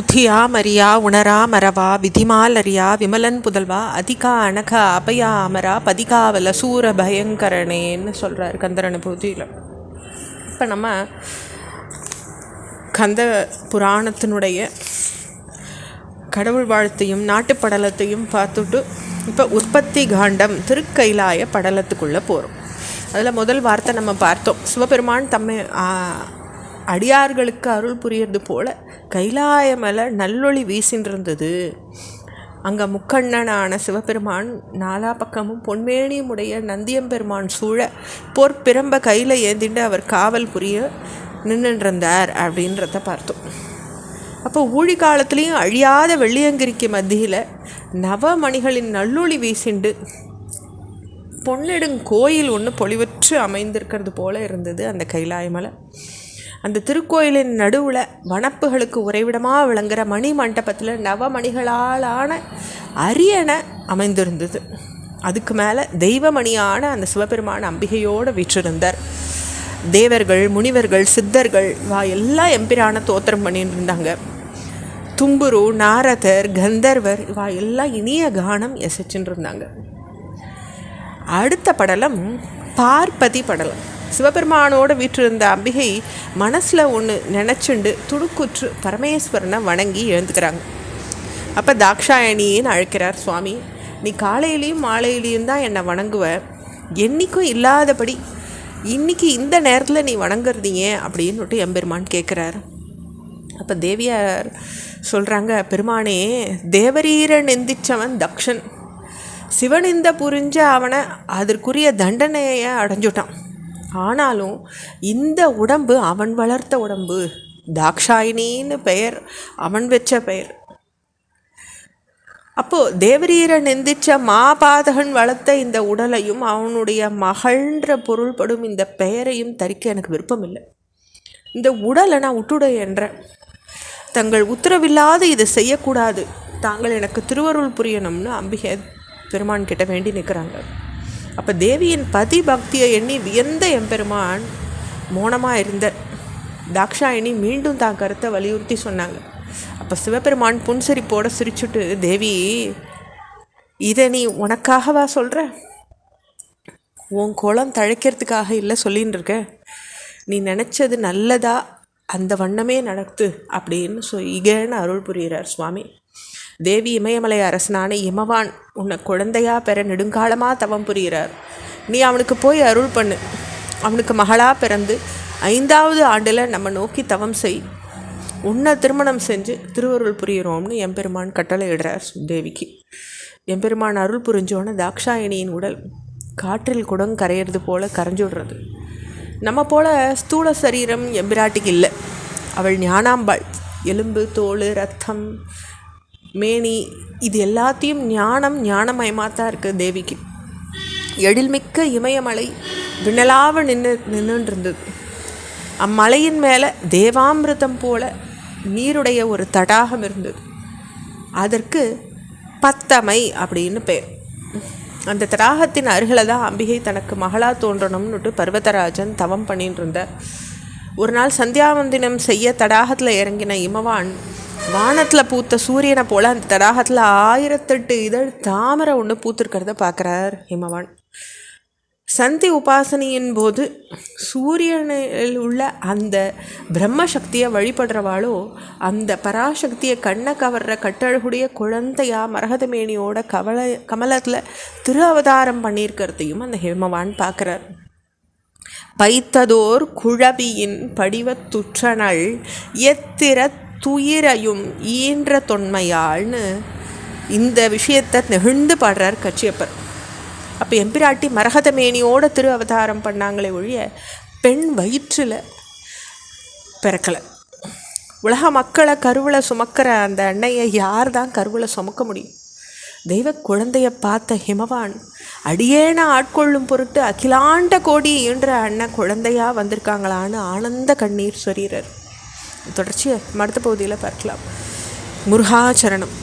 உத்தியா மரியா உணரா மரவா விதிமால் அறியா விமலன் புதல்வா அதிகா அனக அபயா அமரா பதிகாவல சூர பயங்கரனேன்னு சொல்கிறார் கந்தர் அனுபூதியில் இப்போ நம்ம கந்த புராணத்தினுடைய கடவுள் வாழ்த்தையும் நாட்டுப்படலத்தையும் பார்த்துட்டு இப்போ உற்பத்தி காண்டம் திருக்கைலாய படலத்துக்குள்ளே போகிறோம் அதில் முதல் வார்த்தை நம்ம பார்த்தோம். சிவபெருமான் தம்மை அடியார்களுக்கு அருள் புரியறது போல் கைலாய மேலே நல்லொளி வீசின்றிருந்தது. அங்கே முக்கண்ணனான சிவபெருமான் நாலா பக்கமும் பொன்மேனியுமுடைய நந்தியம்பெருமான் சூழ போர் பிரம்ப கையில் ஏந்திண்டு அவர் காவல் புரிய நின்றுன்றிருந்தார் அப்படின்றத பார்த்தோம். அப்போ ஊழி காலத்துலேயும் அழியாத வெள்ளியங்கிரிக்கு மத்தியில் நவமணிகளின் நல்லொளி வீசிண்டு பொன்னெடுங்கோயில் ஒன்று பொலிவற்று அமைந்திருக்கிறது போல இருந்தது அந்த கைலாய மலை அந்த திருக்கோயிலின் நடுவில் வனப்புகளுக்கு உறைவிடமாக விளங்குகிற மணி மண்டபத்தில் நவமணிகளாலான அரியணை அமைந்திருந்தது. அதுக்கு மேலே தெய்வமணியான அந்த சிவபெருமான அம்பிகையோடு வீற்றிருந்தார். தேவர்கள் முனிவர்கள் சித்தர்கள் வா எல்லாம் எம்பிரான தோத்திரம் பண்ணிட்டு இருந்தாங்க. தும்புரு நாரதர் கந்தர்வர் இவா எல்லாம் இனிய கானம் எசைச்சுட்டு இருந்தாங்க. அடுத்த படலம் பார்ப்பதி படலம். சிவபெருமானோட வீற்றிருந்த அம்பிகை மனசில் ஒன்று நினச்சுண்டு துடுக்குற்று பரமேஸ்வரனை வணங்கி எழுந்துக்கிறாங்க. அப்போ தாக்ஷாயணின்னு அழைக்கிறார் சுவாமி நீ காலையிலையும் மாலையிலையும் தான் என்னை வணங்குவ. என்றைக்கும் இல்லாதபடி இன்னைக்கு இந்த நேரத்தில் நீ வணங்குறதீங்க அப்படின்னு அப்படின்னுட்டு எம்பெருமான் கேட்குறார் அப்போ தேவியார் சொல்கிறாங்க பெருமானே தேவரீர நிந்திச்சவன் தக்ஷன். சிவனிந்த புரிஞ்ச அவனை அதற்குரிய தண்டனையை அடைஞ்சுட்டான். ஆனாலும் இந்த உடம்பு அவன் வளர்த்த உடம்பு. தாக்ஷாயினின்னு பெயர் அவன் வச்ச பெயர். அப்போது தேவரீரை நிந்திச்ச மாபாதகன் வளர்த்த இந்த உடலையும் அவனுடைய மகள்ன்ற பொருள்படும் இந்த பெயரையும் தரிக்க எனக்கு விருப்பம் இல்லை இந்த உடலை நான் விட்டுடை என்றேன். தங்கள் உத்தரவில்லாது இதை செய்யக்கூடாது. தாங்கள் எனக்கு திருவருள் புரியணும்னு அம்பிகை பெருமான் கிட்ட வேண்டி நிற்கிறாங்க. அப்போ தேவியின் பதி பக்தியை எண்ணி வியந்த எம்பெருமான் மௌனமாக இருந்தார். தாக்ஷாயினி மீண்டும் தான் கருத்தை வலியுறுத்தி சொன்னாங்க. அப்போ சிவபெருமான் புன்சிரிப்போட சிரிச்சுட்டு தேவி இதை நீ உனக்காகவா சொல்கிற உன் குளம் தழைக்கிறதுக்காக இல்லை சொல்லின்னு இருக்க. நீ நினச்சது நல்லதா? அந்த வண்ணமே நடத்து அப்படின்னு சொ இகன்னு அருள் புரிகிறார் சுவாமி. தேவி இமயமலை அரசனான இமவான் உன்னை குழந்தையா பெற நெடுங்காலமாக தவம் புரிகிறார். நீ அவனுக்கு போய் அருள் பண்ணு. அவனுக்கு மகளாக பிறந்து ஐந்தாவது ஆண்டில் நம்ம நோக்கி தவம் செய். உன்னை திருமணம் செஞ்சு திருவருள் புரிகிறோம்னு எம்பெருமான் கட்டளை இடுறார் தேவிக்கு எம்பெருமான் அருள் புரிஞ்சோன்னு தாக்ஷாயணியின் உடல் காற்றில் குடம் கரையிறது போல கரைஞ்சுடுறது நம்ம போல் ஸ்தூல சரீரம் எம்பிராட்டிக்கு இல்லை. அவள் ஞானாம்பாள். எலும்பு தோல் ரத்தம் மேனி இது எல்லாத்தையும் ஞானம் ஞானமயமாக தான் இருக்குது தேவிக்கு. எழில்மிக்க இமயமலை விண்ணலாவ நின்று நின்றுட்டு இருந்தது அம்மலையின் மேலே தேவாமிர்தம் போல நீருடைய ஒரு தடாகம் இருந்தது. அதற்கு பத்தமை அப்படின்னு பேர். அந்த தடாகத்தின் அருகில் தான் அம்பிகை தனக்கு மகளா தோன்றணும்னுட்டு பர்வதராஜன் தவம் பண்ணிட்டு இருந்தார் ஒரு நாள் சந்தியாவந்தினம் செய்ய தடாகத்தில் இறங்கின இமவான் வானத்தில் பூத்த சூரியனை போல் அந்த தடாகத்தில் ஆயிரத்தெட்டு இதழ் தாமரை ஒன்று பூத்திருக்கிறத பார்க்குறார் ஹிமவான். சந்தி உபாசனையின் போது சூரியனில் உள்ள அந்த பிரம்ம சக்தியை வழிபடுறவாளோ அந்த பராசக்தியை கண்ணை கவர்ற கட்டழகுடைய குழந்தையா மரகதமேனியோட கவல கமலத்தில் திரு அவதாரம் பண்ணியிருக்கிறதையும் அந்த ஹேமவான் பார்க்குறார் பைத்ததோர் குழவியின் படிவத் துற்றனள் எத்திர துயிரையும் ஈன்ற தொன்மையாள்னு இந்த விஷயத்தை நெகிழ்ந்து பாடுறார் கச்சியப்பர். அப்போ எம்பிராட்டி மரகதமேனியோட திரு அவதாரம் பண்ணாங்களே ஒழிய பெண் வயிற்றில் பிறக்கலை. உலக மக்களை கருவில் சுமக்கிற அந்த அன்னையை யார் தான் கருவில் சுமக்க முடியும்? தெய்வ குழந்தைய பார்த்த ஹிமவான் அடியேன ஆட்கொள்ளும் பொருட்டு அகிலாண்ட கோடி என்ற அண்ணன் குழந்தையாக வந்திருக்காங்களான்னு ஆனந்த கண்ணீர் சொரீரர் தொடர்ச்சியை அடுத்த பகுதியில் பார்க்கலாம். முருகாச்சரணம்